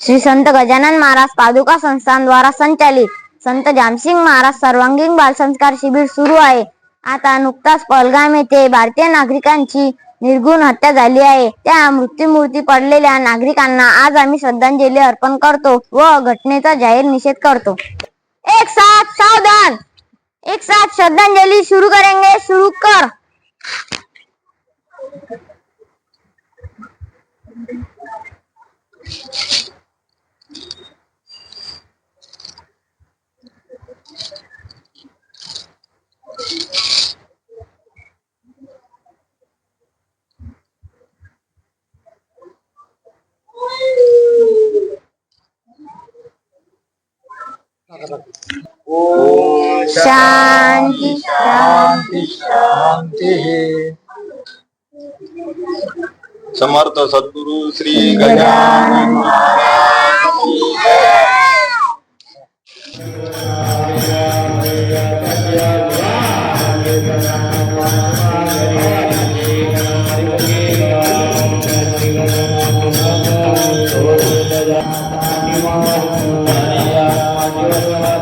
श्री संत गजानन महाराज पादुका संस्थान द्वारा संचालित. संत जामसिंग महाराज सर्वांगीण बालसंस्कार शिबिर सुरू आहे. आता नुकताच पलगाम येथे भारतीय नागरिकांची निर्गुण हत्या झाली आहे. त्या मृत्यूमूर्ती पडलेल्या नागरिकांना आज आम्ही श्रद्धांजली अर्पण करतो व घटनेचा जाहीर निषेध करतो. एक साथ सावधान! एक साथ श्रद्धांजलि शुरू करेंगे शुरू कर! Shanti, Shanti, Shanti. Samarta Sadguru Sri Gajanan Maharaj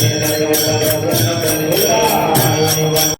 Música